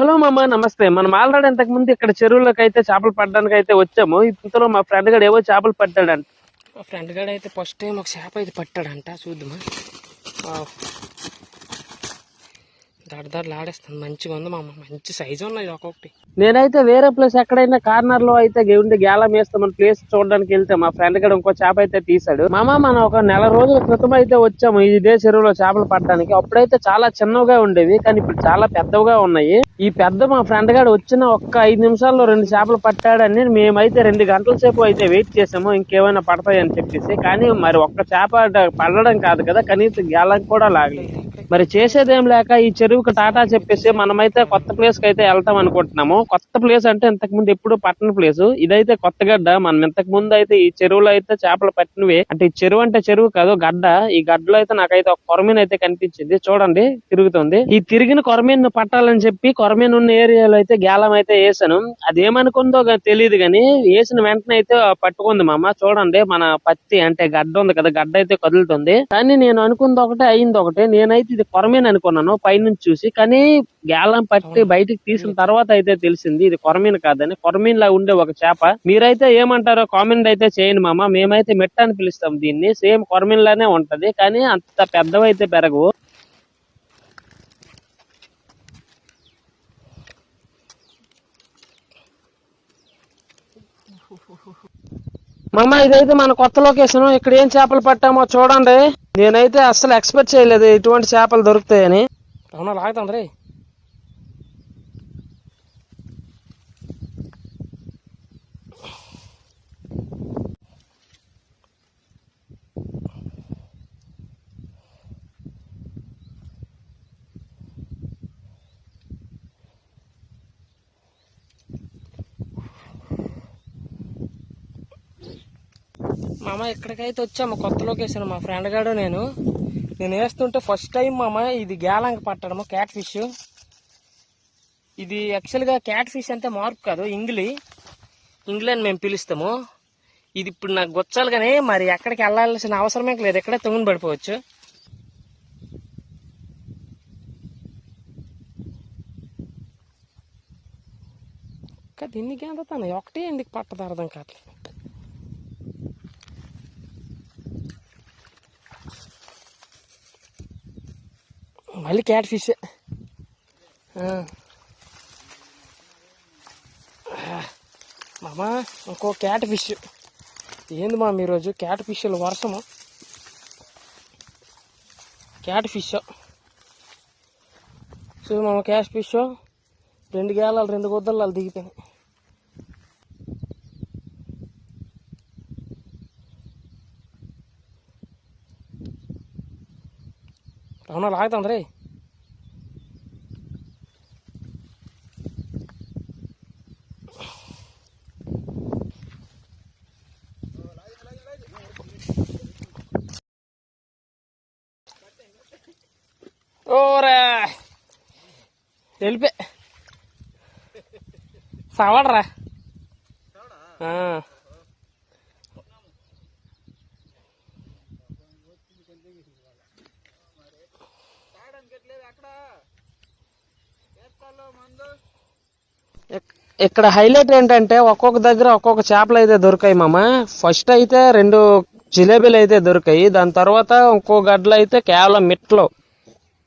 Hello మామ నమస్తే. మనం ఆల్రెడీ ఇంతకు ముందు ఇక్కడ చెరువులోకి అయితే చేపలు పడడానికి అయితే వచ్చాము. ఇంతలో మా ఫ్రెండ్ గడు ఏవో చేపలు పట్టాడంట మా ఫ్రెండ్ గడు అయితే ఫస్ట్ టైం ఒక చేప అయితే పట్టాడంట. చూద్దామా. దడదడలు ఆడేస్తుంది మంచిగా ఉంది మామ. మంచి సైజు ఉన్నది ఒక్కొక్కటి నేనైతే వేరే ప్లేస్ ఎక్కడైనా కార్నర్లో అయితే ఉండి గేలం వేస్తామని ప్లేస్ చూడడానికి వెళ్తే మా ఫ్రెండ్ గడ ఇంకో చేప అయితే తీసాడు మామ మనం ఒక నెల రోజుల క్రితం అయితే వచ్చాము ఇదే చెరువులో చేపలు పట్టడానికి. అప్పుడైతే చాలా చిన్నవిగా ఉండేవి కానీ ఇప్పుడు చాలా పెద్దవిగా ఉన్నాయి. ఈ పెద్ద మా ఫ్రెండ్ గాడు వచ్చిన ఒక్క ఐదు నిమిషాల్లో రెండు చేపలు పట్టాడని మేమైతే రెండు గంటల సేపు అయితే వెయిట్ చేసాము. ఇంకేమైనా పడతాయని చెప్పేసి. కానీ మరి ఒక్క చేప పడడం కాదు కదా కనీసం గేలం కూడా లాగలేదు. మరి చేసేదేం లేక ఈ చెరువుకి టాటా చెప్పేసి మనమైతే కొత్త ప్లేస్కి అయితే వెళ్తాం అనుకుంటున్నాము. కొత్త ప్లేస్ అంటే ఇంతకు ముందు ఎప్పుడు పట్టణ ప్లేస్ ఇదైతే కొత్త గడ్డ. మనం ఇంతకు ముందు అయితే ఈ చెరువులో అయితే చేపలు పట్టినవి. అంటే ఈ చెరువు అంటే చెరువు కాదు గడ్డ. ఈ గడ్డలో అయితే నాకైతే ఒక కొరమీన్ అయితే కనిపించింది. చూడండి తిరుగుతుంది. ఈ తిరిగిన కొరమీన్ పట్టాలని చెప్పి కొరమీన్ ఉన్న ఏరియాలో అయితే గేలం అయితే వేసాను. అదేమనుకుందో తెలియదు గాని వేసిన వెంటనే అయితే పట్టుకుంది మామ. చూడండి మన పత్తి అంటే గడ్డ ఉంది కదా గడ్డ అయితే కదులుతుంది. కానీ నేను అనుకుంది ఒకటే అయింది ఒకటే. నేనైతే ఇది కొరమీన్ అనుకున్నాను పైనుంచి చూసి. కానీ గేలం పట్టి బయటికి తీసిన తర్వాత అయితే తెలిసింది ఇది కొరమీన్ కాదని. కొరమీన్ లా ఉండే ఒక చేప. మీరైతే ఏమంటారో కామెంట్ అయితే చేయండి మామ. మేమైతే మెట్ట అని పిలుస్తాం దీన్ని. సేమ్ కొరమీన్ లానే ఉంటది కానీ అంత పెద్దవైతే పెరగవు. మామ ఇదైతే మన కొత్త లొకేషన్ ఇక్కడ ఏం చేపలు పట్టామో చూడండి. నేనైతే అస్సలు ఎక్స్పెక్ట్ చేయలేదు ఇటువంటి చేపలు దొరుకుతాయని. అవునా లాగుతుంది రే. మామ ఇక్కడికైతే వచ్చాము కొత్త లొకేషన్ మా ఫ్రెండ్ గాడు నేను. నేను వేస్తుంటే ఫస్ట్ టైం మామ ఇది గ్యాలంగ్ పట్టడము క్యాట్ ఫిష్ ఇది యాక్చువల్గా క్యాట్ ఫిష్ అంటే మార్పు కాదు ఇంగ్లీ. ఇంగ్లీ అని మేము పిలుస్తాము. ఇది ఇప్పుడు నాకు గొచ్చాలి కానీ మరి ఎక్కడికి వెళ్ళాల్సిన అవసరమే లేదు ఎక్కడే తొంగుని పడిపోవచ్చు. కానీ దీనికి ఎంత తను ఒకటి ఎందుకు పట్టదు అర్థం కావట్లేదు. మళ్ళీ క్యాట్ ఫిష్. మామా ఇంకో క్యాట్ ఫిష్. ఏంది మా ఈరోజు క్యాట్ ఫిష్లు వర్షము క్యాట్ ఫిష్. చూడు మామ క్యాట్ ఫిష్. రెండు గేలాలు రెండు గుద్దలు వాళ్ళు దిగిపోయినాయి. అవునా లాగుతాం రే. ఓరే. వెళ్ళిపే సవాడరా. ఆ. ఇక్కడ హైలైట్ ఏంటంటే ఒక్కొక్క దగ్గర ఒక్కొక్క చేపలు అయితే దొరికాయి మామ. ఫస్ట్ అయితే రెండు జిలేబీలు అయితే దొరికాయి. దాని తర్వాత ఇంకో గడ్డలు అయితే కేవలం మిట్లు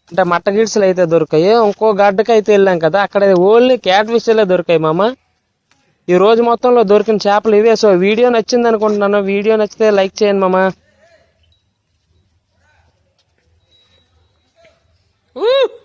అంటే మట్ట గిడ్స్లు అయితే దొరికాయి. ఇంకో గడ్డకి అయితే వెళ్ళాం కదా అక్కడ ఓన్లీ క్యాట్ ఫిష్లే దొరికాయి మామ. ఈ రోజు మొత్తంలో దొరికిన చేపలు ఇవే. సో వీడియో నచ్చింది అనుకుంటున్నాను. వీడియో నచ్చితే లైక్ చేయండి మామ. Woo!